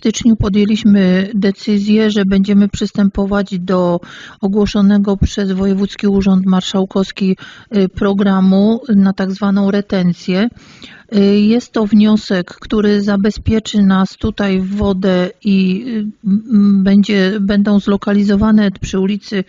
styczniu podjęliśmy decyzję, że będziemy przystępować do ogłoszonego przez Wojewódzki Urząd Marszałkowski y, programu na tak zwaną retencję. Y, Jest to wniosek, który zabezpieczy nas tutaj w wodę i y, będzie, będą zlokalizowane przy ulicy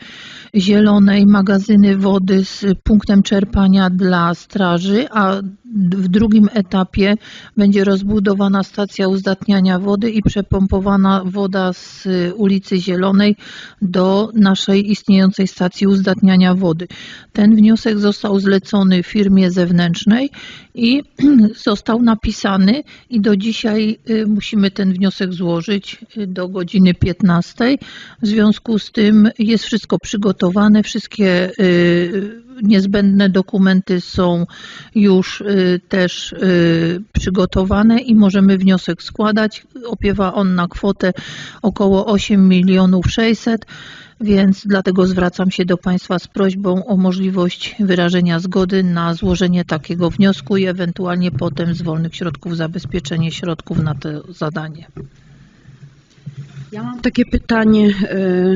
Zielonej magazyny wody z punktem czerpania dla straży, a w drugim etapie będzie rozbudowana stacja uzdatniania wody i przepompowana woda z ulicy Zielonej do naszej istniejącej stacji uzdatniania wody. Ten wniosek został zlecony firmie zewnętrznej i został napisany i do dzisiaj y, musimy ten wniosek złożyć y, do godziny 15. W związku z tym jest wszystko przygotowane, wszystkie y, niezbędne dokumenty są już też przygotowane i możemy wniosek składać. Opiewa on na kwotę około 8 milionów 600, więc dlatego zwracam się do Państwa z prośbą o możliwość wyrażenia zgody na złożenie takiego wniosku i ewentualnie potem z wolnych środków zabezpieczenie środków na to zadanie. Ja mam takie pytanie. e, e,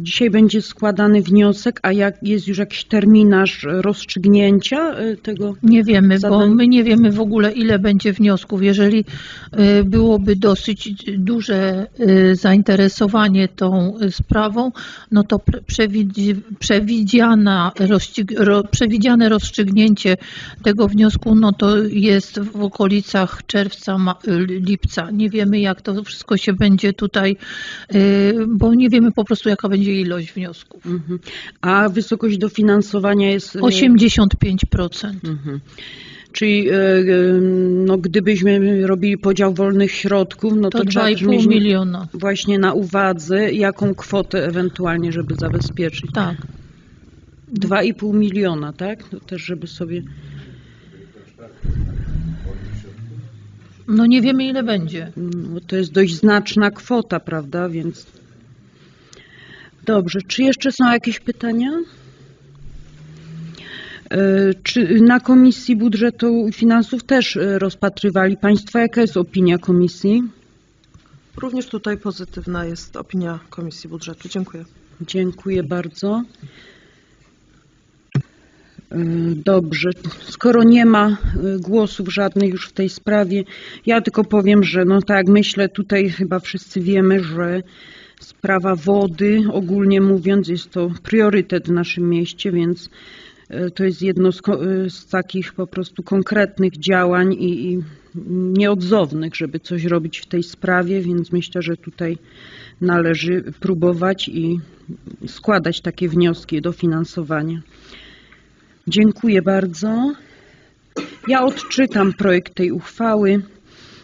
Dzisiaj będzie składany wniosek, a jak jest już jakiś terminarz rozstrzygnięcia e, tego? Nie wiemy, bo my nie wiemy w ogóle, ile będzie wniosków. Jeżeli byłoby dosyć duże zainteresowanie tą sprawą, no to przewidziana przewidziane rozstrzygnięcie tego wniosku, no to jest w okolicach czerwca, lipca. Nie wiemy, jak to wszystko się będzie tutaj, bo nie wiemy po prostu, jaka będzie ilość wniosków. Mhm. A wysokość dofinansowania jest... e, 85%. Mhm. Czyli e, no, gdybyśmy robili podział wolnych środków, no to, To trzeba też 2,5 mieć miliona. właśnie na uwadze, jaką kwotę ewentualnie, żeby zabezpieczyć. Tak. 2,5 miliona, tak? To też, żeby sobie... No nie wiemy ile będzie. No, to jest dość znaczna kwota, prawda? Więc. Dobrze, czy jeszcze są jakieś pytania? E, Czy na Komisji Budżetu i Finansów też e, rozpatrywali Państwo? Jaka jest opinia Komisji? Również tutaj pozytywna jest opinia Komisji Budżetu. Dziękuję. Dziękuję bardzo. E, Dobrze, skoro nie ma e, głosów żadnych już w tej sprawie, ja tylko powiem, że no tak myślę, tutaj chyba wszyscy wiemy, że sprawa wody, ogólnie mówiąc, jest to priorytet w naszym mieście, więc e, to jest jedno z, z takich po prostu konkretnych działań i, i nieodzownych, żeby coś robić w tej sprawie, więc myślę, że tutaj należy próbować i składać takie wnioski o dofinansowanie. Dziękuję bardzo. Ja odczytam projekt tej uchwały.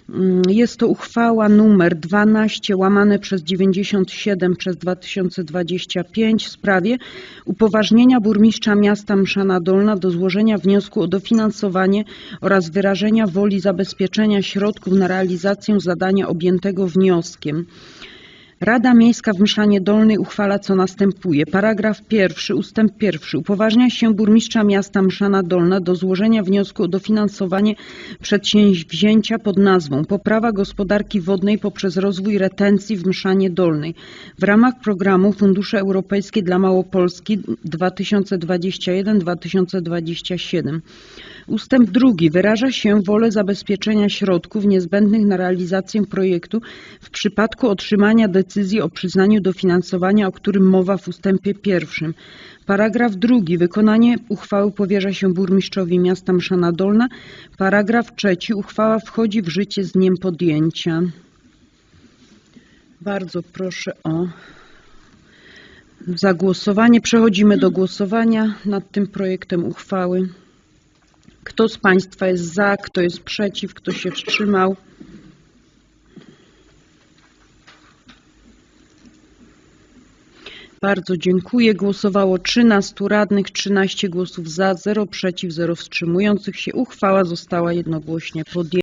Mm, Jest to uchwała numer 12 łamane przez 97 przez 2025 w sprawie upoważnienia burmistrza miasta Mszana Dolna do złożenia wniosku o dofinansowanie oraz wyrażenia woli zabezpieczenia środków na realizację zadania objętego wnioskiem. Rada Miejska w Mszanie Dolnej uchwala co następuje. Paragraf pierwszy, ustęp pierwszy. Upoważnia się burmistrza miasta Mszana Dolna do złożenia wniosku o dofinansowanie przedsięwzięcia pod nazwą Poprawa gospodarki wodnej poprzez rozwój retencji w Mszanie Dolnej w ramach programu Fundusze Europejskie dla Małopolski 2021-2027. Ustęp drugi wyraża się wolę zabezpieczenia środków niezbędnych na realizację projektu w przypadku otrzymania decyzji o przyznaniu dofinansowania, o którym mowa w ustępie pierwszym. Paragraf drugi. Wykonanie uchwały powierza się burmistrzowi miasta Mszana Dolna. Paragraf trzeci. Uchwała wchodzi w życie z dniem podjęcia. Bardzo proszę o zagłosowanie. Przechodzimy do głosowania nad tym projektem uchwały. Kto z Państwa jest za, kto jest przeciw, kto się wstrzymał? Bardzo dziękuję. Głosowało 13 radnych, 13 głosów za, 0 przeciw, 0 wstrzymujących się. Uchwała została jednogłośnie podjęta.